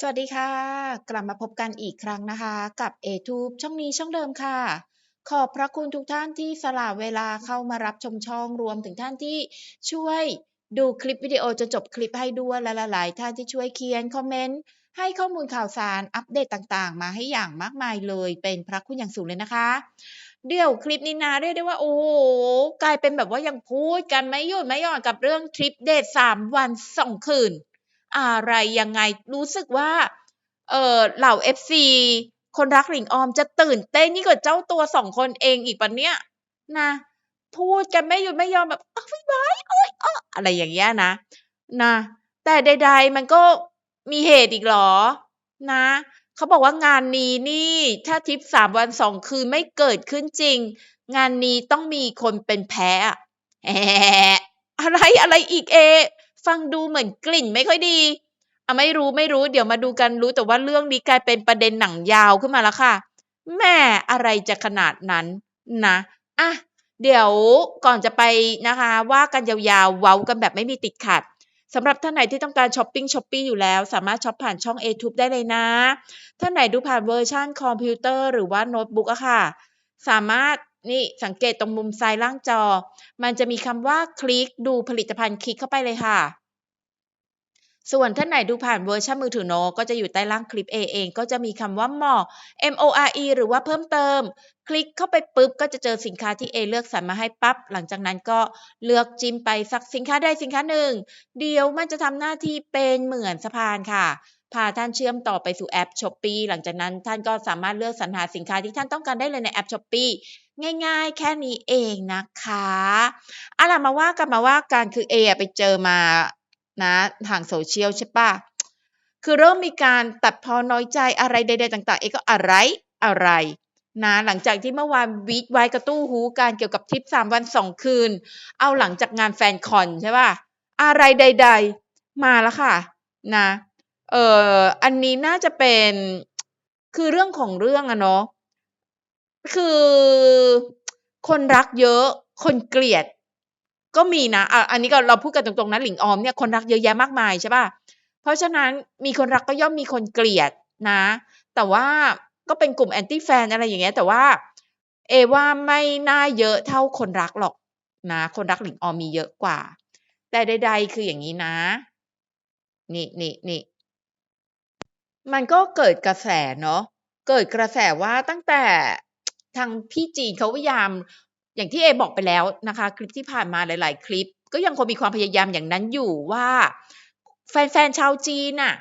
สวัสดีค่ะ กลับมาพบกันอีกครั้งนะคะ กับ A-Tube ช่องนี้ช่องเดิมค่ะ ขอบพระคุณทุกท่านที่สละเวลาเข้ามารับชมช่องรวมถึงท่านที่ช่วยดูคลิปวิดีโอจนจบคลิปให้ด้วยและหลายๆท่านที่ช่วยเขียนคอมเมนต์ให้ข้อมูลข่าวสารอัปเดตต่างๆ มาให้อย่างมากมายเลยเป็นพระคุณอย่างสูงเลยนะคะ เดี๋ยวคลิปนี้นะเรียกได้ว่าโอ้กลายเป็นแบบว่ายังพูดกันไม่หยุดไม่หย่อนกับเรื่องทริปเดทสามวันสองคืน อะไรยังไงรู้สึกว่าเออเหล่า FC คนรักหลิงออมจะตื่นเต้นยิ่งกว่าเจ้าตัวสองคนเองอีกปะเนี่ยนะพูดกันไม่หยุดไม่ยอมแบบอ้าวไม่ไหวโอ๊ยอ้ออะไรอย่างเงี้ยนะนะแต่ใด ๆ มันก็มีเหตุอีกหรอ นะเขาบอกว่างานนี้นี่ถ้าทริปสามวันสองคืนไม่เกิดขึ้นจริง งานนี้ต้องมีคนเป็นแพ้อะแอะอะไรอะไรอีกเอ ฟังดูเหมือนกลิ่นไม่ค่อยดีอะไม่รู้ไม่รู้ เดี๋ยวมาดูกันรู้แต่ว่าเรื่องนี้กลายเป็นประเด็นหนังยาวขึ้นมาแล้วค่ะ แม่อะไรจะขนาดนั้นนะอะเดี๋ยวก่อนจะไปนะคะ ว่ากันยาวๆ เว้ากันแบบไม่มีติดขัดสำหรับท่านไหนที่ต้องการช้อปปิ้งช้อปปี้อยู่แล้ว สามารถช็อปผ่านช่อง A-Tube ได้เลยนะ ท่านไหนดูผ่านเวอร์ชันคอมพิวเตอร์หรือว่าโน้ตบุ๊กอะค่ะ สามารถนี่สังเกตตรงมุมซ้ายล่างจอ มันจะมีคำว่าคลิกดูผลิตภัณฑ์คลิกเข้าไปเลยค่ะ ส่วนท่านไหนดูผ่านเวอร์ชันมือถือโนก็จะอยู่ใต้ล่างคลิป A เอง ก็จะมีคำว่าหมอ M O R E หรือว่าเพิ่มเติม คลิกเข้าไปปุ๊บ ก็จะเจอสินค้าที่ A เลือกสรรมาให้ปั๊บ หลังจากนั้นก็เลือกจิ้มไปสักสินค้าใดสินค้าหนึ่ง เดี๋ยวมันจะทำหน้าที่เป็นเหมือนสะพานค่ะพาท่านเชื่อมต่อไปสู่แอป s h อ p e e หลังจากนั้นท่านก็สามารถเลือกสรรหาสินค้าที่ท่านต้องการได้เลยในแอป s h อ p e e ง่ายๆ แค่นี้เองนะคะอาล่ะมาว่ากันมาว่ากันคือ A อไปเจอมา นะทางโซเชียลใช่ปะคือเริ่มมีการตัดพอน้อยใจอะไรใดๆต่างๆ เอก็อะไรอะไรนะหลังจากที่เมื่อวานวีดไว้กระตู้หูการเกี่ยวกับทริปสามวันสองคืน เอาหลังจากงานแฟนคอนใช่ปะอะไรใด ๆ มาแล้วค่ะนะเอ่ออันนี้น่าจะเป็นคือเรื่องของเรื่องอะเนาะคือคนรักเยอะ คนเกลียด ก็มีนะอะอันนี้ก็เราพูดกันตรงๆนะหลิงออมเนี่ยคนรักเยอะแยะมากมายใช่ป่ะเพราะฉะนั้นมีคนรักก็ย่อมมีคนเกลียดนะ แต่ว่าก็เป็นกลุ่มแอนตี้แฟนอะไรอย่างเงี้ยแต่ว่า เอว่าไม่น่าเยอะเท่าคนรักหรอกนะ คนรักหลิงออมมีเยอะกว่า แต่ใด ๆ คืออย่างนี้นะ นี่นี่นี่มันก็เกิดกระแสเนาะเกิดกระแสว่าตั้งแต่ทางพี่จีนเขาพยายาม อย่างที่เอบอกไปแล้วนะคะ คลิปที่ผ่านมาหลาย ๆ คลิป ก็ยังคงมีความพยายามอย่างนั้นอยู่ว่า แฟนๆชาวจีนน่ะ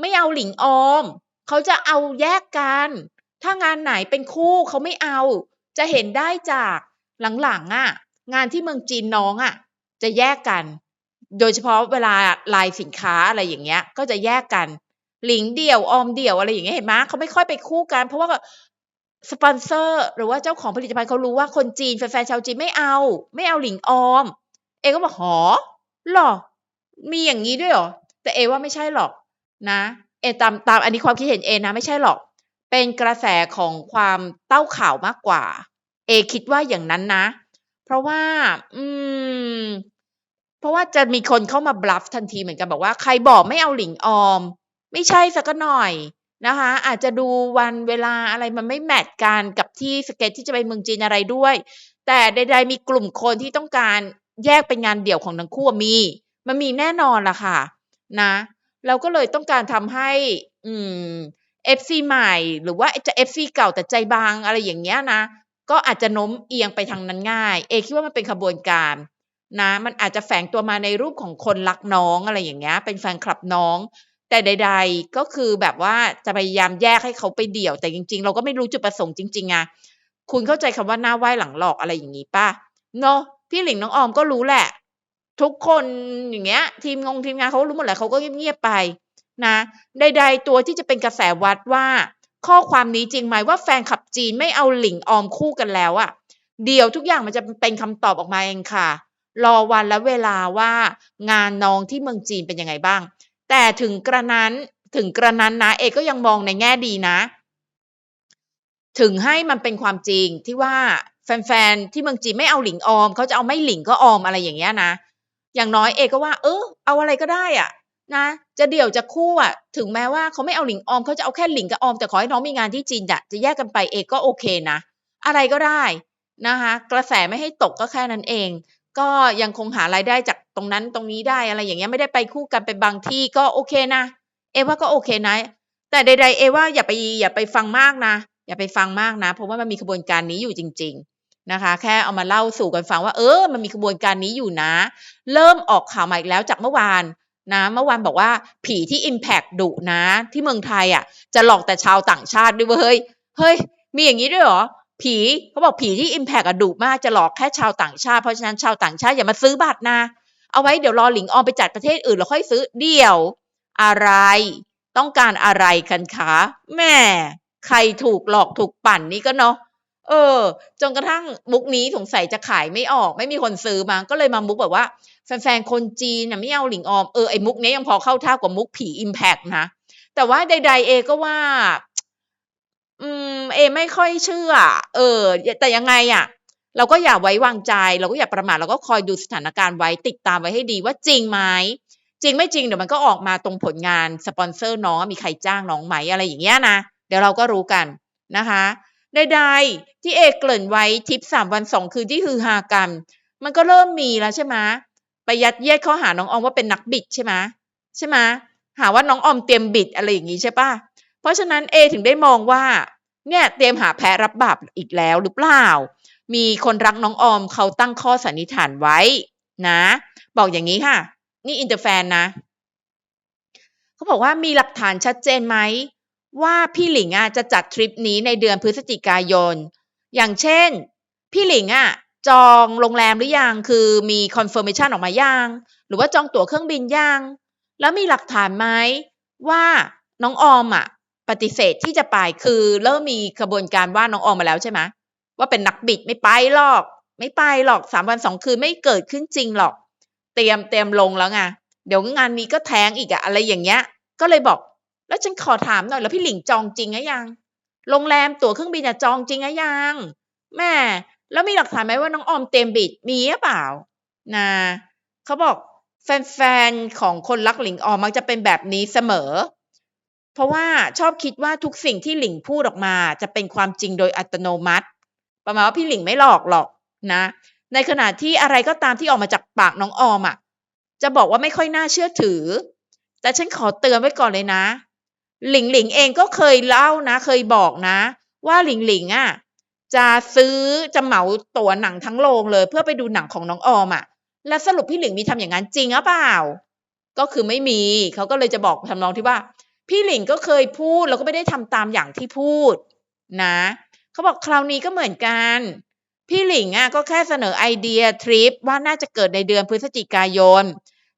ไม่เอาหลิงออม เขาจะเอาแยกกัน ถ้างานไหนเป็นคู่เขาไม่เอา จะเห็นได้จากหลังๆอะ งานที่เมืองจีนน้องอะ จะแยกกัน โดยเฉพาะเวลาลายสินค้าอะไรอย่างเงี้ย ก็จะแยกกันหลิงเดี่ยวออมเดี่ยวอะไรอย่างเงี้ยเห็นไหมเขาไม่ค่อยไปคู่กัน เพราะว่า สปอนเซอร์หรือว่าเจ้าของผลิตภัณฑ์เขารู้ว่าคนจีนแฟนๆชาวจีนไม่เอา ไม่เอาหลิงออม เอก็บอกหอหรอ มีอย่างนี้ด้วยเหรอ แต่เอว่าไม่ใช่หรอกนะ เอตามตามอันนี้ความคิดเห็นเอนะไม่ใช่หรอก เป็นกระแสของความเต้าข่าวมากกว่า เอคิดว่าอย่างนั้นนะ เพราะว่า อืม เพราะว่าจะมีคนเข้ามาบลัฟทันทีเหมือนกันบอกว่าใครบอกไม่เอาหลิงออม ไม่ใช่สักหน่อย นะคะ อาจจะดูวันเวลาอะไรมันไม่แมทกันกับที่สเก็ตที่จะไปเมืองจีนอะไรด้วย แต่ใดๆมีกลุ่มคนที่ต้องการแยกเป็นงานเดี่ยวของทั้งคู่มี มันมีแน่นอนล่ะค่ะ นะ เราก็เลยต้องการทำให้ อืม FC ใหม่ หรือว่าจะ FC เก่าแต่ใจบางอะไรอย่างเงี้ยนะ ก็อาจจะโน้มเอียงไปทางนั้นง่าย เอคิดว่ามันเป็นขบวนการนะ มันอาจจะแฝงตัวมาในรูปของคนรักน้องอะไรอย่างเงี้ย เป็นแฟนคลับน้อง แต่ใด ๆ ก็คือแบบว่าจะพยายามแยกให้เขาไปเดี่ยว แต่จริง ๆ เราก็ไม่รู้จุดประสงค์จริงๆอะคุณเข้าใจคำว่าหน้าไหว้หลังหลอกอะไรอย่างงี้ป่ะเนาะพี่หลิงน้องออมก็รู้แหละ ทุกคนอย่างเงี้ย ทีมงงทีมงานเขารู้หมดแหละเขาก็เงียบๆไปนะ ใด ๆ ตัวที่จะเป็นกระแสวัดว่า ข้อความนี้จริงไหมว่าแฟนคลับจีนไม่เอาหลิงออมคู่กันแล้วอะเดี๋ยวทุกอย่างมันจะเป็นคำตอบออกมาเองค่ะ รอวันและเวลาว่างานน้องที่เมืองจีนเป็นยังไงบ้าง แต่ถึงกระนั้นถึงกระนั้นนะ เอกก็ยังมองในแง่ดีนะ ถึงให้มันเป็นความจริงที่ว่าแฟนๆที่เมืองจีนไม่เอาหลิงออมเขาจะเอาไม่หลิงก็ออมอะไรอย่างเงี้ยนะอย่างน้อยเอกก็ว่า เออเอาอะไรก็ได้อะนะจะเดี่ยวจะคู่อะถึงแม้ว่าเขาไม่เอาหลิงออมเขาจะเอาแค่หลิงกับออมแต่ขอให้น้องมีงานที่จีนอะจะแยกกันไปเองก็โอเคนะ อะไรก็ได้นะคะกระแสไม่ให้ตกก็แค่นั้นเอง ก็ยังคงหารายได้จาก ตรงนั้นตรงนี้ได้อะไรอย่างเงี้ยไม่ได้ไปคู่กันไปบางที่ก็โอเคนะ เอว่าก็โอเคนะ แต่ใด ๆ เอว่าอย่าไปอย่าไปฟังมากนะ อย่าไปฟังมากนะ เพราะว่ามันมีขบวนการนี้อยู่จริง ๆนะคะ แค่เอามาเล่าสู่กันฟังว่าเออ มันมีขบวนการนี้อยู่นะ เริ่มออกข่าวมาอีกแล้วจากเมื่อวานนะเมื่อวานบอกว่าผีที่ Impact ดุนะ ที่เมืองไทยอะ จะหลอกแต่ชาวต่างชาติด้วยเวยเฮ้ย มีอย่างนี้ด้วยเหรอผีเขาบอกผีที่ Impact อะดุมากจะหลอกแค่ชาวต่างชาติเพราะฉะนั้นชาวต่างชาติอย่ามาซื้อบัตรนะ เอาไว้เดี๋ยวรอหลิงออมไปจัดประเทศอื่นแล้วค่อยซื้อเดี๋ยว อะไร ต้องการอะไรกันคะแม่ใครถูกหลอกถูกปั่นนี่ก็เนาะเออ จนกระทั่งมุกนี้สงสัยจะขายไม่ออก ไม่มีคนซื้อมาก็เลยมามุกแบบว่าแฟนๆคนจีนน่ะไม่เอาหลิงออมเออไอ้มุกนี้ยังพอเข้าท่ากว่ามุกผีอิมแพกนะแต่ว่าใด ๆ เอก็ว่า อืม เอไม่ค่อยเชื่อ เออ แต่ยังไงอะ เราก็อย่าไว้วางใจ เราก็อย่าประมาทเราก็คอยดูสถานการณ์ไว้ติดตามไว้ให้ดีว่าจริงไหมจริงไม่จริงเดี๋ยวมันก็ออกมาตรงผลงานสปอนเซอร์น้องมีใครจ้างน้องไหมอะไรอย่างเงี้ยนะเดี๋ยวเราก็รู้กันนะคะใดๆที่เอเกริ่นไว้ทริปสามวันสองคืนที่ฮือฮากัน มันก็เริ่มมีแล้วใช่ไหมไปยัดเยียดข้อหาน้องออมว่าเป็นนักบิดใช่ไหมใช่ไหมหาว่าน้องออมเตรียมบิดอะไรอย่างงี้ใช่ปะเพราะฉะนั้นเอถึงได้มองว่าเนี่ยเตรียมหาแพ้รับบาปอีกแล้วหรือเปล่า มีคนรักน้องออมเขาตั้งข้อสันนิษฐานไว้ นะ บอกอย่างนี้ค่ะ นี่อินเตอร์แฟนนะเขาบอกว่ามีหลักฐานชัดเจนไหม ว่าพี่หลิงอะจะจัดทริปนี้ในเดือนพฤศจิกายน อย่างเช่น พี่หลิงอะจองโรงแรมหรือยังคือมีคอนเฟิร์มชันออกมายังหรือว่าจองตั๋วเครื่องบินยังแล้วมีหลักฐานไหมว่าน้องออมอะ ปฏิเสธที่จะไปคือเริ่มมีกระบวนการว่าน้องออมมาแล้วใช่ไหม ว่าเป็นนักบิดไม่ไปหรอก ไม่ไปหรอกสามวันสองคืนไม่เกิดขึ้นจริงหรอก เตรียมเตรียมลงแล้วไงเดี๋ยวงานนี้ก็แท้งอีกอะอะไรอย่างเงี้ย ก็เลยบอก แล้วฉันขอถามหน่อยแล้วพี่หลิงจองจริงหรือยัง โรงแรมตั๋วเครื่องบินอะจองจริงหรือยังแม่แล้วมีหลักฐานไหมว่าน้องออมเต็มบิดมีหรือเปล่านะเขาบอกแฟนๆของคนรักหลิงออมมักจะเป็นแบบนี้เสมอ เพราะว่าชอบคิดว่าทุกสิ่งที่หลิงพูดออกมาจะเป็นความจริงโดยอัตโนมัติ ประมาณว่าพี่หลิงไม่หลอกหรอกนะ ในขณะที่อะไรก็ตามที่ออกมาจากปากน้องออมอะ จะบอกว่าไม่ค่อยน่าเชื่อถือ แต่ฉันขอเตือนไว้ก่อนเลยนะ หลิงหลิงเองก็เคยเล่านะ เคยบอกนะ ว่าหลิงหลิงอะจะซื้อจะเหมาตั๋วหนังทั้งโรงเลย เพื่อไปดูหนังของน้องออมอะ แล้วสรุปพี่หลิงมีทำอย่างนั้นจริงหรือเปล่า ก็คือไม่มีเขาก็เลยจะบอกทำนองที่ว่า พี่หลิงก็เคยพูดแล้วก็ไม่ได้ทำตามอย่างที่พูดนะ เขาบอกคราวนี้ก็เหมือนกัน พี่หลิงอะก็แค่เสนอไอเดียทริปว่าน่าจะเกิดในเดือนพฤศจิกายน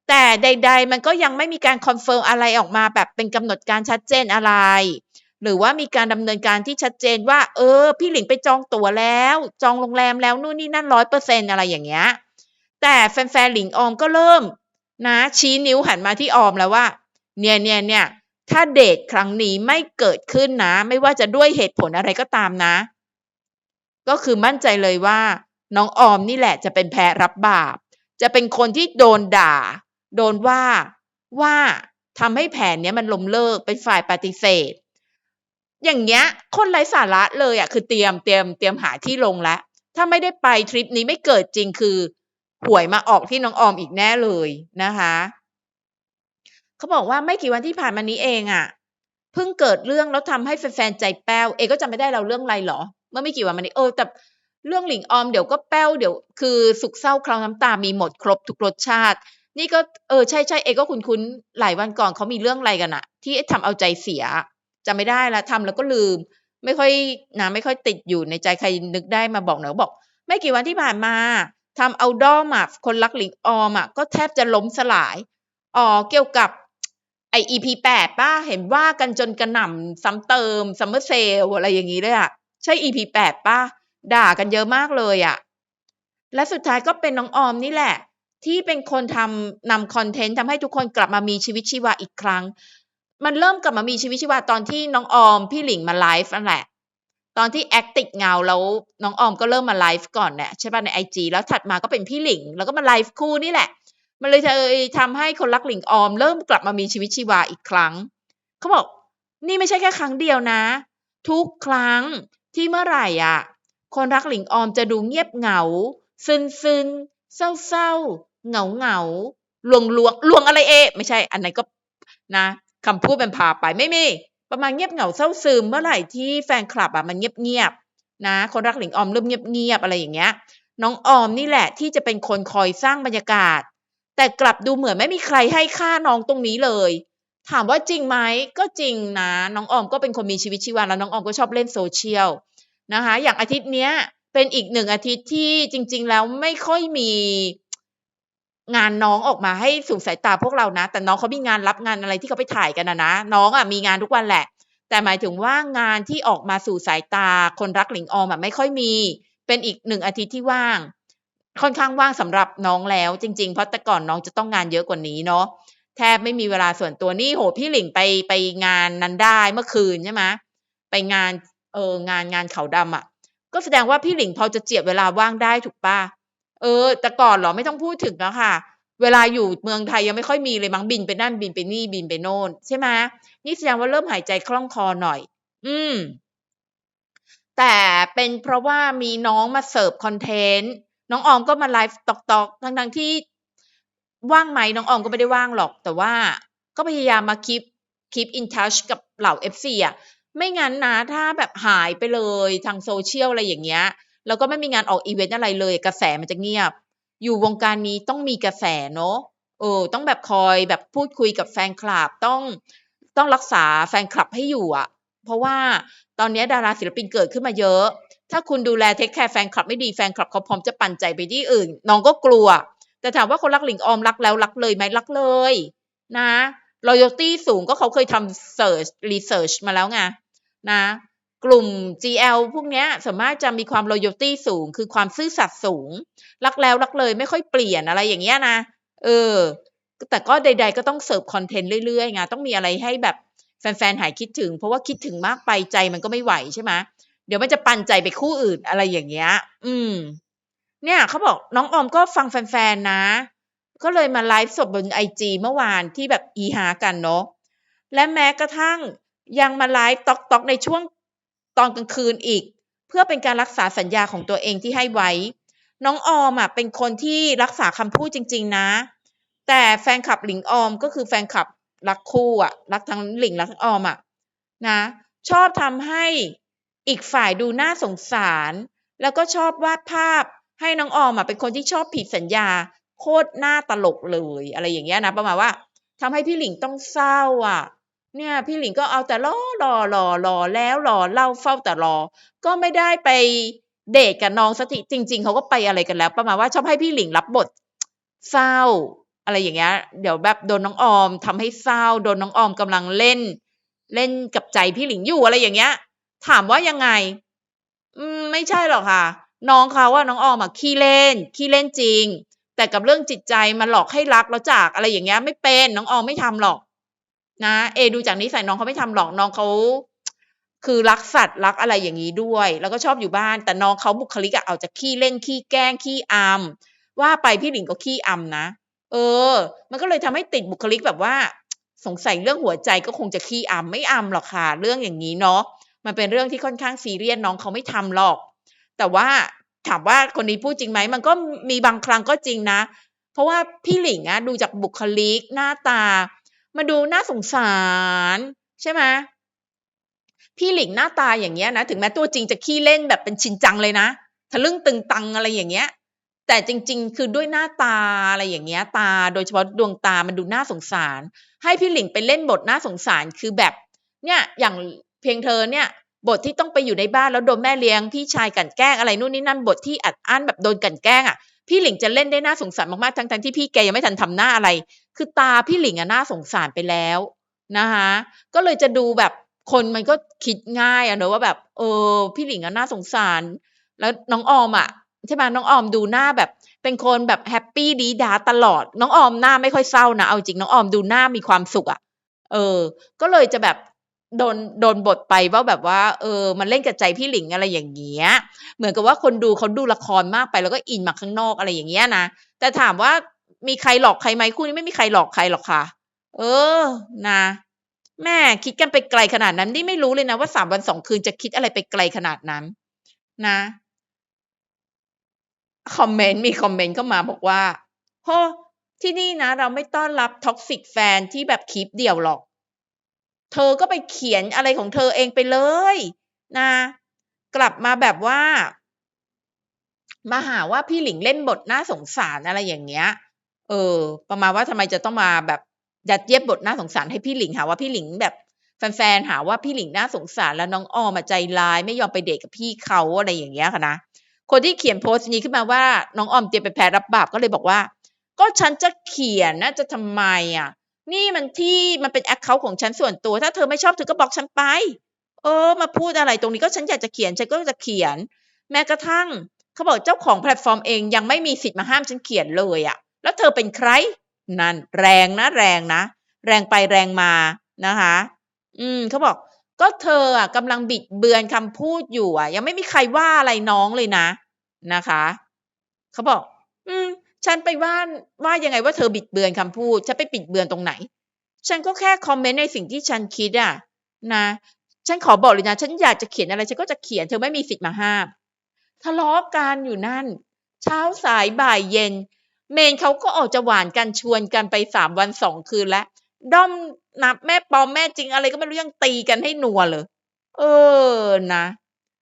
แต่ใด ๆ มันก็ยังไม่มีการคอนเฟิร์มอะไรออกมาแบบเป็นกำหนดการชัดเจนอะไร หรือว่ามีการดำเนินการที่ชัดเจนว่า เออ พี่หลิงไปจองตั๋วแล้ว จองโรงแรมแล้วนู่นนี่นั่นร้อยเปอร์เซ็นอะไรอย่างเงี้ยแต่แฟนๆหลิงออมก็เริ่ม นะชี้นิ้วหันมาที่ออมแล้วว่า เนี่ยเนี่ยเนี่ย ถ้าเดทครั้งนี้ไม่เกิดขึ้นนะ ไม่ว่าจะด้วยเหตุผลอะไรก็ตามนะ ก็คือมั่นใจเลยว่า น้องออมนี่แหละจะเป็นแพ้รับบาป จะเป็นคนที่โดนด่า โดนว่าว่าทำให้แผนเนี้ยมันล้มเลิกเป็นฝ่ายปฏิเสธ อย่างเงี้ย คนไร้สาระเลยอะคือเตรียมเตรียมเตรียมหาที่ลงแล้วถ้าไม่ได้ไปทริปนี้ไม่เกิดจริงคือหวยมาออกที่น้องออมอีกแน่เลยนะคะ เขาบอกว่าไม่กี่วันที่ผ่านมานี้เองอะ่ะเพิ่งเกิดเรื่องแล้วทำให้แฟนๆใจแป้วเอก็จำไม่ได้เราเรื่องอะไรหรอ เมื่อไม่กี่วันมานี้เออแต่เรื่องหลิงออมเดี๋ยวก็แป้วเดี๋ยวคือสุกเศร้าคลาวน้ำตามีหมดครบทุกรสชาติ นี่ก็เออใช่ใช่เอก็คุ้นคุ้นหลายวันก่อนเขามีเรื่องอะไรกันอะที่ทำเอาใจเสียจำไม่ได้ละทำแล้วก็ลืม ไม่ค่อยนะไม่ค่อยติดอยู่ในใจใครนึกได้มาบอกหน่อยบอก ไม่กี่วันที่ผ่านมาทำเอาด้อมอะคนรักหลิงออมอะก็แทบจะล้มสลายอ๋อเกี่ยวกับ ไอ EP แปดป้าเห็นว่ากันจนกระหน่ำซ้ำเติมซัมเมอร์เซลอะไรอย่างนี้เลยอะใช่ EP แปดป้าด่ากันเยอะมากเลยอะและสุดท้ายก็เป็นน้องออมนี่แหละ ที่เป็นคนทำนำคอนเทนต์ทำให้ทุกคนกลับมามีชีวิตชีวาอีกครั้ง มันเริ่มกลับมามีชีวิตชีวาตอนที่น้องออม พี่หลิงมาไลฟ์นั่นแหละ ตอนที่แอคติกเงาแล้วน้องออมก็เริ่มมาไลฟ์ก่อนเนี่ยใช่ป่ะในไอจีแล้วถัดมาก็เป็นพี่หลิง แล้วก็มาไลฟ์คู่นี่แหละ มันเลยทำให้คนรักหลิงออม เริ่มกลับมามีชีวิตชีวาอีกครั้ง เขาบอก นี่ไม่ใช่แค่ครั้งเดียวนะ ทุกครั้งที่เมื่อไหร่อะ คนรักหลิงออมจะดูเงียบเหงา ซึนซึนเศร้าเศร้าเหงาเหงาลวงลวงลวงอะไรเอะไม่ใช่ อันไหนก็นะคำพูดเป็นพาไปไม่มี ประมาณเงียบเหงาเศร้าซึมเมื่อไหร่ที่แฟนคลับอะมันเงียบเงียบๆนะ คนรักหลิงออมเริ่มเงียบเงียบอะไรอย่างเงี้ย น้องออมนี่แหละที่จะเป็นคนคอยสร้างบรรยากาศ แต่กลับดูเหมือนไม่มีใครให้ค่าน้องตรงนี้เลย ถามว่าจริงไหมก็จริงนะ น้องออมก็เป็นคนมีชีวิตชีวาแล้วน้องออมก็ชอบเล่นโซเชียลนะคะ อย่างอาทิตย์เนี้ยเป็นอีกหนึ่งอาทิตย์ที่จริง ๆ แล้วไม่ค่อยมีงานน้องออกมาให้สู่สายตาพวกเรานะ แต่น้องเขามีงานรับงานอะไรที่เขาไปถ่ายกันนะนะ น้องอะมีงานทุกวันแหละ แต่หมายถึงว่างานที่ออกมาสู่สายตาคนรักหลิงออมอะไม่ค่อยมี เป็นอีกหนึ่งอาทิตย์ที่ว่าง ค่อนข้างว่างสำหรับน้องแล้วจริง ๆ เพราะแต่ก่อนน้องจะต้องงานเยอะกว่านี้เนาะแทบไม่มีเวลาส่วนตัวนี่โหพี่หลิงไปไปงานนั้นได้เมื่อคืนใช่ไหมไปงานเอองานงานเขาดำอะ ก็แสดงว่าพี่หลิงพอจะเจียบเวลาว่างได้ถูกปะเออ แต่ก่อนเหรอไม่ต้องพูดถึงแล้วค่ะ เวลาอยู่เมืองไทยยังไม่ค่อยมีเลยมั้งบินไปนั่นบินไปนี่บินไปโน่นใช่ไหมนี่แสดงว่าเริ่มหายใจคล่องคอหน่อย อืมแต่เป็นเพราะว่ามีน้องมาเสิร์ฟคอนเทนต์ น้องออมก็มาไลฟ์ตอกตอกทั้งทั้งๆที่ว่างไหมน้องออมก็ไม่ได้ว่างหรอก แต่ว่าก็พยายามมาคีปคีปอินทัชกับเหล่า FC อะไม่งั้นนะถ้าแบบหายไปเลยทางโซเชียลอะไรอย่างเงี้ยแล้วก็ไม่มีงานออกอีเวนต์อะไรเลย กระแสมันจะเงียบ อยู่วงการนี้ต้องมีกระแสเนาะเออต้องแบบคอยแบบพูดคุยกับแฟนคลับต้องต้องรักษาแฟนคลับให้อยู่อะ เพราะว่าตอนนี้ดาราศิลปินเกิดขึ้นมาเยอะ ถ้าคุณดูแลเทคแคร์แฟนคลับไม่ดีแฟนคลับเขาพร้อมจะปั่นใจไปที่อื่น น้องก็กลัว แต่ถามว่าคนรักหลิงออมรักแล้วรักเลยไหมรักเลย นะ loyalty สูงก็เขาเคยทำ search research มาแล้วไงนะกลุ่ม GL พวกนี้ส่วนมากจะมีความ loyalty สูง คือความซื่อสัตย์สูง รักแล้วรักเลยไม่ค่อยเปลี่ยนอะไรอย่างเงี้ยนะ เออ แต่ก็ใด ๆ ก็ต้องเสิร์ฟคอนเทนต์เรื่อยๆไงต้องมีอะไรให้แบบ แฟนๆหายคิดถึง เพราะว่าคิดถึงมากไปใจมันก็ไม่ไหวใช่ไหมเดี๋ยวมันจะปันใจไปคู่อื่นอะไรอย่างเงี้ย อืม เนี่ยเขาบอกน้องออมก็ฟังแฟนๆนะ ก็เลยมาไลฟ์สดบนไอจีเมื่อวานที่แบบอีหากันเนาะ และแม้กระทั่งยังมาไลฟ์ตอกตอกในช่วงตอนกลางคืนอีก เพื่อเป็นการรักษาสัญญาของตัวเองที่ให้ไว้ น้องออมอะเป็นคนที่รักษาคำพูดจริง ๆ นะ แต่แฟนคลับหลิงออมก็คือแฟนคลับ รักคู่อะ รักทั้งหลิงรักทั้งออมอะนะ ชอบทำให้อีกฝ่ายดูน่าสงสาร แล้วก็ชอบวาดภาพให้น้องออมอะเป็นคนที่ชอบผิดสัญญา โคตรหน้าตลกเลยอะไรอย่างเงี้ยนะประมาณว่าทำให้พี่หลิงต้องเศร้าอะ เนี่ย พี่หลิงก็เอาแต่รอรอรอรอแล้วรอเล่าเฝ้าแต่รอ ก็ไม่ได้ไปเดทกับน้องสักทีจริง ๆเขาก็ไปอะไรกันแล้ว ประมาณว่าชอบให้พี่หลิงรับบทเศร้า อะไรอย่างเงี้ยเดี๋ยวแบบโดนน้องออมทำให้เศร้าโดนน้องออมกำลังเล่น เล่นกับใจพี่หลิงอยู่อะไรอย่างเงี้ย ถามว่ายังไงอืมไม่ใช่หรอกค่ะ น้องเขาว่าน้องออมอะขี้เล่นขี้เล่นจริง แต่กับเรื่องจิตใจมาหลอกให้รักแล้วจากอะไรอย่างเงี้ยไม่เป็นน้องออมไม่ทำหรอก นะ เอดูจากนิสัยน้องเขาไม่ทำหรอกน้องเขาคือรักสัตว์รักอะไรอย่างนี้ด้วย แล้วก็ชอบอยู่บ้าน แต่น้องเขาบุคลิกอะเอาจะขี้เล่นขี้แกล้งขี้อามว่าไปพี่หลิงก็ขี้อำนะ เออ มันก็เลยทำให้ติดบุคลิกแบบว่า สงสัยเรื่องหัวใจก็คงจะขี้อำไม่อำหรอกค่ะ เรื่องอย่างนี้เนาะมันเป็นเรื่องที่ค่อนข้างซีเรียสน้องเขาไม่ทำหรอก แต่ว่าถามว่าคนนี้พูดจริงไหมมันก็มีบางครั้งก็จริงนะ เพราะว่าพี่หลิงอะดูจากบุคลิกหน้าตา มาดูน่าสงสาร ใช่ไหมพี่หลิงหน้าตาอย่างเงี้ยนะถึงแม้ตัวจริงจะขี้เล่นแบบเป็นชินจังเลยนะทะลึ่งตึงตังอะไรอย่างเงี้ย แต่จริง ๆ คือด้วยหน้าตาอะไรอย่างเงี้ย ตาโดยเฉพาะดวงตามันดูน่าสงสาร ให้พี่หลิงไปเล่นบทน่าสงสารคือแบบ เนี่ยอย่างเพียงเธอเนี่ยบทที่ต้องไปอยู่ในบ้านแล้วโดนแม่เลี้ยงพี่ชายกันแกล้งอะไรนู่นนี่นั่นบทที่อัดอั้นแบบโดนกันแกล้งอะพี่หลิงจะเล่นได้น่าสงสารมากๆทั้งๆที่พี่แกยังไม่ทันทำหน้าอะไร คือตาพี่หลิงอะน่าสงสารไปแล้วนะคะก็เลยจะดูแบบคนมันก็คิดง่ายอะเนอะว่าแบบ เออ พี่หลิงอะน่าสงสาร แล้วน้องออมอะ ใช่ไหมน้องออมดูหน้าแบบ เป็นคนแบบแฮปปี้ดีดาตลอด น้องออมหน้าไม่ค่อยเศร้านะเอาจริงน้องออมดูหน้ามีความสุขอะเออ ก็เลยจะแบบโดนโดนบทไปว่าแบบว่า เออ มันเล่นกับใจพี่หลิงอะไรอย่างเงี้ย เหมือนกับว่าคนดูเขาดูละครมากไปแล้วก็อินมาข้างนอกอะไรอย่างเงี้ยนะแต่ถามว่ามีใครหลอกใครไหมคู่นี้ไม่มีใครหลอกใครหรอกค่ะ เออ นะ แม่คิดกันไปไกลขนาดนั้นนี่ไม่รู้เลยนะว่าสามวันสองคืนจะคิดอะไรไปไกลขนาดนั้น นะ คอมเมนต์มีคอมเมนต์เข้ามาบอกว่าโฮที่นี่นะ เราไม่ต้อนรับท็อกซิกแฟนที่แบบคลิปเดียวหรอก เธอก็ไปเขียนอะไรของเธอเองไปเลยนะ กลับมาแบบว่า มาหาว่าพี่หลิงเล่นบทน่าสงสารอะไรอย่างเงี้ย เออ ประมาณว่าทำไมจะต้องมาแบบยัดเยียดบทน่าสงสารให้พี่หลิงหาว่าพี่หลิงแบบแฟนๆหาว่าพี่หลิงน่าสงสารแล้วน้องออมมาใจร้ายไม่ยอมไปเดทกับพี่เขาอะไรอย่างเงี้ยค่ะนะ คนที่เขียนโพสต์นี้ขึ้นมาว่า น้องออมเตรียมไปแพ้รับบาปก็เลยบอกว่า ก็ฉันจะเขียนนะจะทำไมอะ นี่มันที่มันเป็นแอคเคาท์ของฉันส่วนตัว ถ้าเธอไม่ชอบเธอก็บอกฉันไป เออ มาพูดอะไรตรงนี้ก็ฉันอยากจะเขียนฉันก็จะเขียน แม้กระทั่งเขาบอกเจ้าของแพลตฟอร์มเองยังไม่มีสิทธิ์มาห้ามฉันเขียนเลยอะ่ะ แล้วเธอเป็นใคร นั่นแรงนะแรงนะ แรงไปแรงมานะคะ อืมเขาบอก ก็เธออะกำลังบิดเบือนคำพูดอยู่อะ ยังไม่มีใครว่าอะไรน้องเลยนะนะคะเขาบอก อืม ฉันไปว่าว่ายังไงว่าเธอบิดเบือนคำพูดฉันไปบิดเบือนตรงไหน ฉันก็แค่คอมเมนต์ในสิ่งที่ฉันคิดอะ นะฉันขอบอกเลยนะฉันอยากจะเขียนอะไรฉันก็จะเขียนเธอไม่มีสิทธิ์มาห้ามทะเลาะกันอยู่นั่น เช้าสายบ่ายเย็น เมนเขาก็ออกจะหวานกันชวนกันไปสามวันสองคืนแล้ว ด้อมนับแม่ปลอมแม่จริงอะไรก็ไม่รู้ยังตีกันให้นัวเลย เออนะ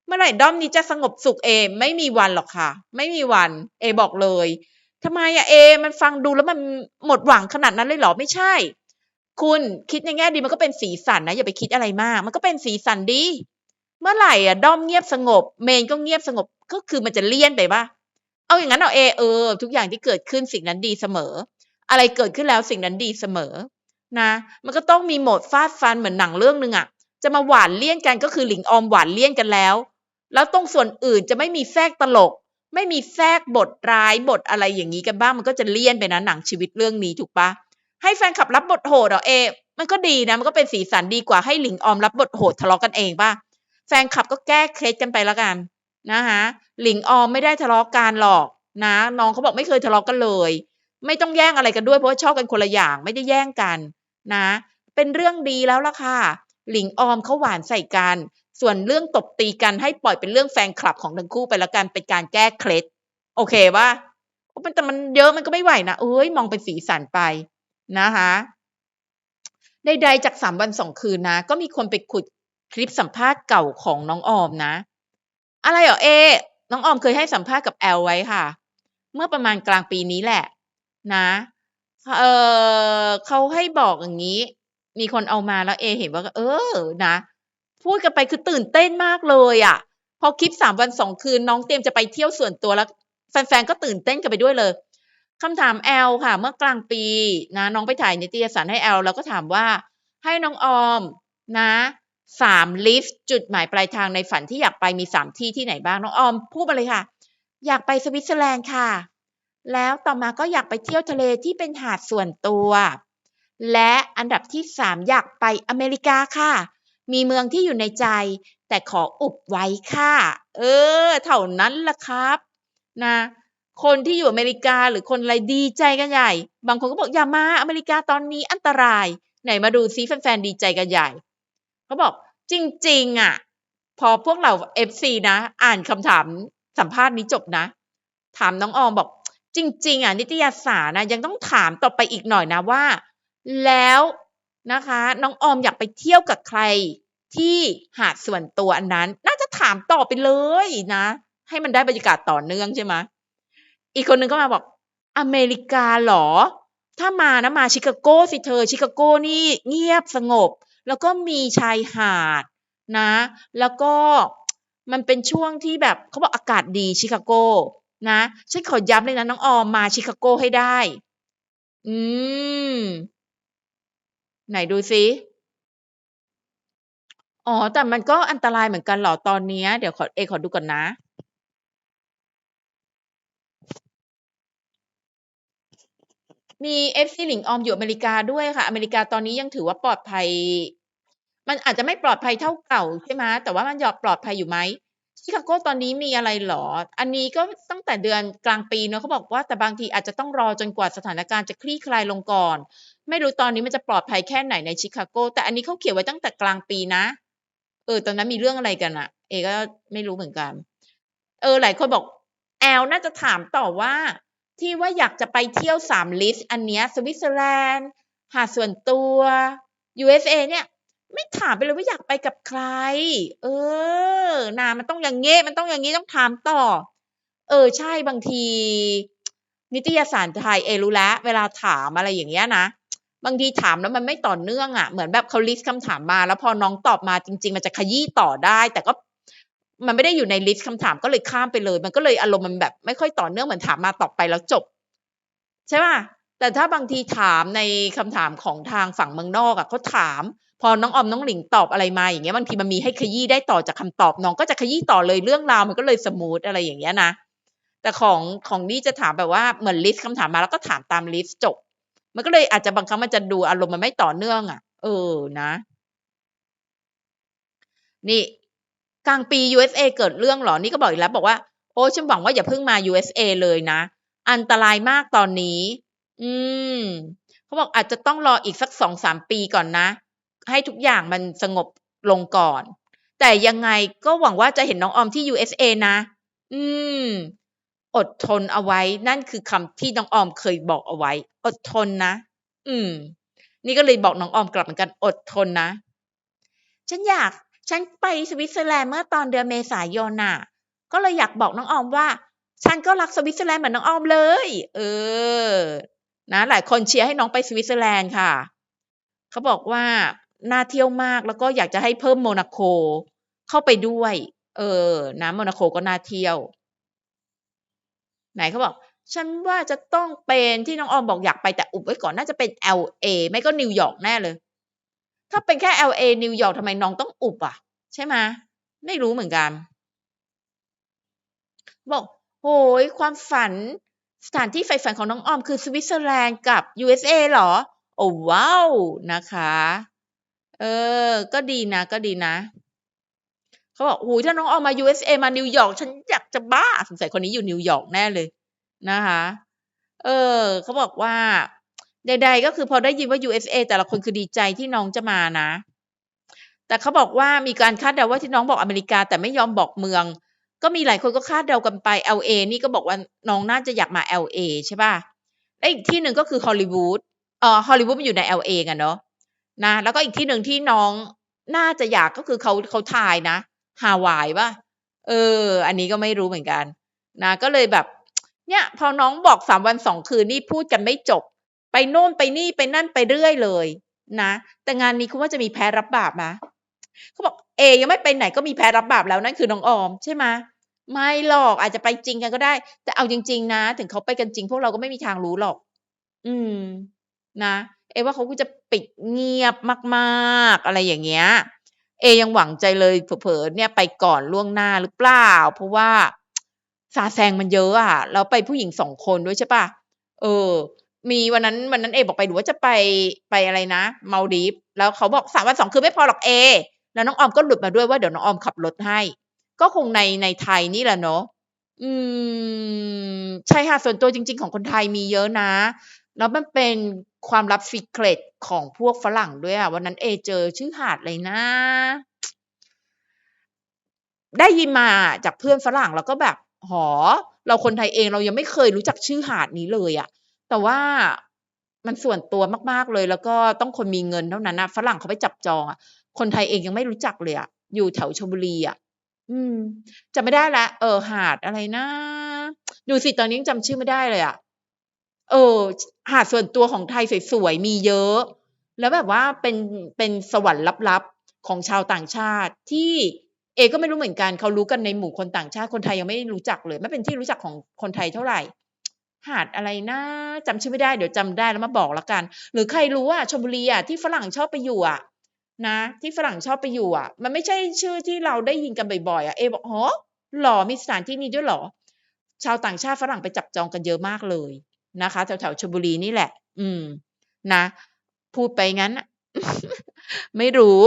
เมื่อไหร่ด้อมนี้จะสงบสุขเอ ไม่มีวันหรอกค่ะ ไม่มีวัน เอบอกเลยทำไมอะเอ มันฟังดูแล้วมันหมดหวังขนาดนั้นเลยเหรอไม่ใช่ คุณคิดในแง่ดีมันก็เป็นสีสันนะ อย่าไปคิดอะไรมาก มันก็เป็นสีสันดี เมื่อไหร่อะด้อมเงียบสงบ เมนก็เงียบสงบก็คือมันจะเลี่ยนไปปะเอาอย่างนั้นเอาเอเออ ทุกอย่างที่เกิดขึ้นสิ่งนั้นดีเสมอ อะไรเกิดขึ้นแล้วสิ่งนั้นดีเสมอ นะ มันก็ต้องมีโหมดฟาดฟันเหมือนหนังเรื่องหนึ่งอะจะมาหวานเลี่ยนกันก็คือหลิงออมหวานเลี่ยนกันแล้ว แล้วตรงส่วนอื่นจะไม่มีแทรกตลก ไม่มีแทรกบทร้ายบทอะไรอย่างนี้กันบ้าง มันก็จะเลี่ยนไปนะหนังชีวิตเรื่องนี้ถูกปะให้แฟนคลับรับบทโหดเหรอเอ มันก็ดีนะมันก็เป็นสีสันดีกว่าให้หลิงออมรับบทโหดทะเลาะกันเองป่ะแฟนคลับก็แก้เคล็ดกันไปล้วกันนะคะหลิงออมไม่ได้ทะเลาะกันหรอกนะน้องเขาบอกไม่เคยทะเลาะกันเลย ไม่ต้องแย่งอะไรกันด้วยเพราะว่าชอบกันคนละอย่างไม่ได้แย่งกัน นะ เป็นเรื่องดีแล้วล่ะค่ะ หลิงออมเขาหวานใส่กัน ส่วนเรื่องตบตีกันให้ปล่อยเป็นเรื่องแฟนคลับของทั้งคู่ไปล้วกันเป็นการแก้เคล็ด โอเคป่ะมันแต่มันเยอะมันก็ไม่ไหวนะเอ้ยมองเป็นสีสันไปนะคะใดๆจากสามวันสองคืนนะ ก็มีคนไปขุดคลิปสัมภาษณ์เก่าของน้องออมนะ อะไรเหรอเอ น้องออมเคยให้สัมภาษณ์กับแอลไว้ค่ะ เมื่อประมาณกลางปีนี้แหละ นะ เออเขาให้บอกอย่างนี้ มีคนเอามาแล้วเอ เห็นว่า เออนะ พูดกันไปคือตื่นเต้นมากเลยอะ่ะ พอคลิปสามวันสองคืนน้องเตรียมจะไปเที่ยวส่วนตัวแล้ว แฟนๆก็ตื่นเต้นกันไปด้วยเลยคำถามแอลค่ะ เมื่อกลางปีนะน้องไปถ่ายนิตยสารให้แอลแล้วก็ถามว่า ให้น้องออมนะสามลิสต์จุดหมายปลายทางในฝันที่อยากไปมีสามที่ที่ไหนบ้างน้องออมพูดมาเลยค่ะ อยากไปสวิตเซอร์แลนด์ค่ะ แล้วต่อมาก็อยากไปเที่ยวทะเลที่เป็นหาดส่วนตัว และอันดับที่สามอยากไปอเมริกาค่ะ มีเมืองที่อยู่ในใจ แต่ขออุบไว้ค่ะ เออ เท่านั้นล่ะครับ นะ คนที่อยู่อเมริกาหรือคนอะไรดีใจกันใหญ่ บางคนก็บอกอย่ามาอเมริกาตอนนี้อันตราย ไหนมาดูซิแฟนๆดีใจกันใหญ่ เขาบอกจริง ๆอะ พอพวกเราเอฟซีนะ อ่านคำถามสัมภาษณ์นี้จบนะ ถามน้องออมบอก จริง ๆอะนิตยสารนะยังต้องถามต่อไปอีกหน่อยนะว่า แล้วนะคะ น้องออมอยากไปเที่ยวกับใครที่หาดส่วนตัวอันนั้น น่าจะถามต่อไปเลยนะ ให้มันได้บรรยากาศต่อเนื่องใช่ไหมอีกคนนึงก็มาบอกอเมริกาหรอ ถ้ามานะมาชิคาโกสิเธอ ชิคาโกนี่เงียบสงบ แล้วก็มีชายหาดนะ แล้วก็มันเป็นช่วงที่แบบเขาบอกอากาศดีชิคาโก นะฉันขอย้ำเลยนะน้องออมมาชิคาโกให้ได้ อืม ไหนดูซิอ๋อ แต่มันก็อันตรายเหมือนกันหรอตอนเนี้ยเดี๋ยวขอเอขอดูก่อนนะ มีเอฟซีหลิงออมอยู่อเมริกาด้วยค่ะ อเมริกาตอนนี้ยังถือว่าปลอดภัย มันอาจจะไม่ปลอดภัยเท่าเก่าใช่ไหมแต่ว่ามันยอมปลอดภัยอยู่ไหม ชิคาโกตอนนี้มีอะไรหรอ อันนี้ก็ตั้งแต่เดือนกลางปีเนอะเขาบอกว่าแต่บางทีอาจจะต้องรอจนกว่าสถานการณ์จะคลี่คลายลงก่อน ไม่รู้ตอนนี้มันจะปลอดภัยแค่ไหนในชิคาโก แต่อันนี้เขาเขียนไว้ตั้งแต่กลางปีนะ เออ ตอนนั้นมีเรื่องอะไรกันอะเอก็ไม่รู้เหมือนกัน เออ หลายคนบอกแอลน่าจะถามต่อว่า ที่ว่าอยากจะไปเที่ยวสามลิสต์อันเนี้ยสวิตเซอร์แลนด์หาดส่วนตัว USA เนี่ย ไม่ถามไปเลยว่าอยากไปกับใคร เออ อนามันต้องอย่างเงี้มันต้องอย่างงี้ต้องถามต่อ เออใช่บางที นิตยสารไทยเอรู้แล้วเวลาถามอะไรอย่างเงี้ยนะบางทีถามแล้วมันไม่ต่อเนื่องอะ่ะเหมือนแบบเขาลิสต์คำถามมา แล้วพอน้องตอบมาจริง ๆ มันจะขยี้ต่อได้ แต่ก็มันไม่ได้อยู่ในลิสต์คำถามก็เลยข้ามไปเลย มันก็เลยอารมณ์มันแบบ ไม่ค่อยต่อเนื่องเหมือนถามมาตอบไปแล้วจบ ใช่ป่ะแต่ถ้าบางทีถามในคำถามของทางฝั่งเมืองนอกอะ่ะเขาถาม อน้องออมน้องหลิงตอบอะไรมาอย่างเงี้ยบางทีมันมีให้ขยี้ได้ต่อจากคำตอบน้องก็จะขยี้ต่อเลยเรื่องราวมันก็เลยสมูทอะไรอย่างเงี้ยนะแต่ของของนี่จะถามแบบว่าเหมือนลิสต์คำถามมาแล้วก็ถามตามลิสต์จบ มันก็เลยอาจจะบางครั้งมันจะดูอารมณ์มันไม่ต่อเนื่องอะ่ะ เออนะ นี่กลางปี USA เกิดเรื่องหรอ นี่ก็บอกอีกแล้ว บอกว่า โอ้ฉันหวังว่าอย่าเพิ่งมา USA เลยนะ อันตรายมากตอนนี้ อืม เขาบอกอาจจะต้องรออีกสักสองสามปีก่อนนะ ให้ทุกอย่างมันสงบลงก่อน แต่ยังไงก็หวังว่าจะเห็นน้องออมที่ USA นะ อืม อดทนเอาไว้ นั่นคือคำที่น้องออมเคยบอกเอาไว้ อดทนนะ อืม นี่ก็เลยบอกน้องออมกลับเหมือนกัน อดทนนะ ฉันอยาก ฉันไปสวิตเซอร์แลนด์เมื่อตอนเดือนเมษายนน่ะ ก็เลยอยากบอกน้องออมว่า ฉันก็รักสวิตเซอร์แลนด์เหมือนน้องออมเลย เออ นะ หลายคนเชียร์ให้น้องไปสวิตเซอร์แลนด์ค่ะ เขาบอกว่า น่าเที่ยวมาก แล้วก็อยากจะให้เพิ่มโมนาโกเข้าไปด้วย เออนะโมนาโกก็น่าเที่ยว ไหนเขาบอก ฉันว่าจะต้องเป็นที่น้องออมบอกอยากไปแต่อุบไว้ก่อนน่าจะเป็น LA ไม่ก็นิวยอร์กแน่เลย ถ้าเป็นแค่ LA นิวยอร์กทำไมน้องต้องอุบอะ ใช่ไหมไม่รู้เหมือนกัน บอกโหยความฝันสถานที่ใฝ่ฝันของน้องออมคือสวิตเซอร์แลนด์กับ USA เหรอ โอ้ว้าว นะคะ เออ ก็ดีนะ ก็ดีนะ เขาบอกโอ้ยถ้าน้องออมมา USA มานิวยอร์กฉันอยากจะบ้าสงสัยคนนี้อยู่นิวยอร์กแน่เลยนะคะ เออ เขาบอกว่าใดๆก็คือพอได้ยินว่า USA แต่ละคนคือดีใจที่น้องจะมานะ แต่เขาบอกว่ามีการคาดเดาว่าที่น้องบอกอเมริกา แต่ไม่ยอมบอกเมือง ก็มีหลายคนก็คาดเดากันไป LA นี่ก็บอกว่าน้องน่าจะอยากมา LA ใช่ป่ะ และอีกที่หนึ่งก็คือฮอลลีวูด เอ่อ ฮอลลีวูดมันอยู่ใน LA กันเนาะ นะ แล้วก็อีกที่หนึ่งที่น้องน่าจะอยากก็คือเขาเขาทายนะฮาวายป่ะเออ อันนี้ก็ไม่รู้เหมือนกัน นะ ก็เลยแบบ เนี่ย พอน้องบอกสามวันสองคืนนี่พูดกันไม่จบ ไปโน่นไปนี่ไปนั่นไปเรื่อยเลย นะ แต่งานนี้คุณว่าจะมีแพ้รับบาปไหมเขาบอกเอยังไม่ไปไหนก็มีแพ้รับบาปแล้วนั่นคือน้องออมใช่ไหมไม่หรอกอาจจะไปจริงกันก็ได้ แต่เอาจริง ๆ นะ ถึงเขาไปกันจริง พวกเราก็ไม่มีทางรู้หรอก อืม นะ เอว่าเขาก็จะปิดเงียบมากๆ อะไรอย่างเงี้ย เอยังหวังใจเลยเผลอๆเนี่ยไปก่อนล่วงหน้าหรือเปล่า เพราะว่าซาแซงมันเยอะอะแล้วไปผู้หญิงสองคนด้วยใช่ปะเออ มีวันนั้นวันนั้นเอบอกไปหรือว่าจะไปไปอะไรนะมาดีฟแล้วเขาบอกสามวันสองคืนไม่พอหรอกเอ แล้วน้องออมก็หลุดมาด้วยว่าเดี๋ยวน้องออมขับรถให้ ก็คงในในไทยนี่แหละเนาะอืม ใช่ค่ะส่วนตัวจริง ๆ ของคนไทยมีเยอะนะ แล้วมันเป็นความลับซีเครตของพวกฝรั่งด้วยอะวันนั้นเอเจอชื่อหาดเลยนะ ได้ยินมาจากเพื่อนฝรั่งแล้วก็แบบหอ เราคนไทยเองเรายังไม่เคยรู้จักชื่อหาดนี้เลยอะแต่ว่ามันส่วนตัวมาก ๆเลย แล้วก็ต้องคนมีเงินเท่านั้นนะฝรั่งเขาไปจับจองอะคนไทยเองยังไม่รู้จักเลยอะอยู่แถวชลบุรีอะอืมจำไม่ได้ละเออหาดอะไรนะ ดูสิตอนนี้ยังจำชื่อไม่ได้เลยอะ เออ หาดส่วนตัวของไทยสวยๆมีเยอะ แล้วแบบว่าเป็นเป็นสวรรค์ลับๆของชาวต่างชาติ ที่เอก็ไม่รู้เหมือนกันเขารู้กันในหมู่คนต่างชาติคนไทยยังไม่รู้จักเลย ไม่เป็นที่รู้จักของคนไทยเท่าไหร่ หาดอะไรนะจำชื่อไม่ได้เดี๋ยวจำได้แล้วมาบอกล้วกัน หรือใครรู้อะชลบุรีอะที่ฝรั่งชอบไปอยู่อะนะที่ฝรั่งชอบไปอยู่อะ มันไม่ใช่ชื่อที่เราได้ยินกันบ่อยๆอะเอบอกอ๋อหรอมีสถานที่นี้ด้วยหรอชาวต่างชาติฝรั่งไปจับจองกันเยอะมากเลย นะคะแถวๆชลบุรีนี่แหละ อืม นะ พูดไปงั้น ไม่รู้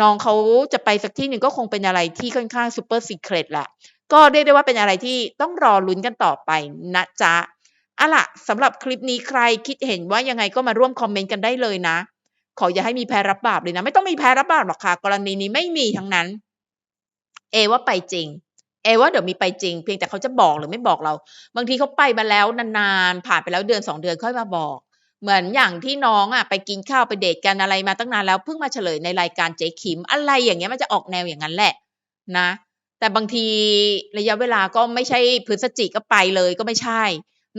น้องเขาจะไปสักที่หนึ่งก็คงเป็นอะไรที่ค่อนข้างซูเปอร์ซีเครตแหละ ก็เรียกได้ว่าเป็นอะไรที่ต้องรอลุ้นกันต่อไปนะจ๊ะอะล่ะสำหรับคลิปนี้ใครคิดเห็นว่ายังไงก็มาร่วมคอมเมนต์กันได้เลยนะ ขออย่าให้มีแพ้รับบาปเลยนะ ไม่ต้องมีแพ้รับบาปหรอกค่ะ กรณีนี้ไม่มีทั้งนั้น เอว่าไปจริง เอว่าเดี๋ยวมีไปจริง เพียงแต่เขาจะบอกหรือไม่บอกเรา บางทีเขาไปมาแล้วนานๆผ่านไปแล้วเดือนสองเดือนค่อยมาบอก เหมือนอย่างที่น้องอะไปกินข้าวไปเดทกันอะไรมาตั้งนานแล้วเพิ่งมาเฉลยในรายการเจ๊คิมอะไรอย่างเงี้ยมันจะออกแนวอย่างนั้นแหละนะ แต่บางทีระยะเวลาก็ไม่ใช่พฤศจิกก็ไปเลยก็ไม่ใช่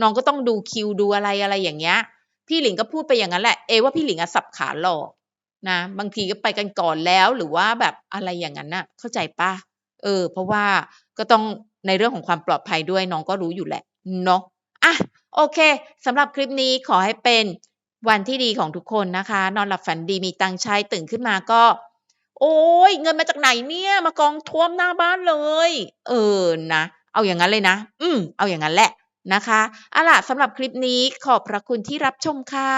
น้องก็ต้องดูคิวดูอะไรอะไรอย่างเงี้ยพี่หลิงก็พูดไปอย่างนั้นแหละเอว่าพี่หลิงอะสับขาหลอกนะบางทีก็ไปกันก่อนแล้วหรือว่าแบบอะไรอย่างนั้นน่ะ เข้าใจปะเออ เพราะว่า ก็ต้องในเรื่องของความปลอดภัยด้วยน้องก็รู้อยู่แหละเนาะอะโอเคสำหรับคลิปนี้ขอให้เป็นวันที่ดีของทุกคนนะคะ นอนหลับฝันดีมีตังค์ใช้ตื่นขึ้นมาก็ โอ้ยเงินมาจากไหนเนี่ย มากองท่วมหน้าบ้านเลย เออนะเอาอย่างนั้นเลยนะ อืมเอาอย่างนั้นแหละนะคะเอาล่ะสำหรับคลิปนี้ขอบพระคุณที่รับชมค่ะ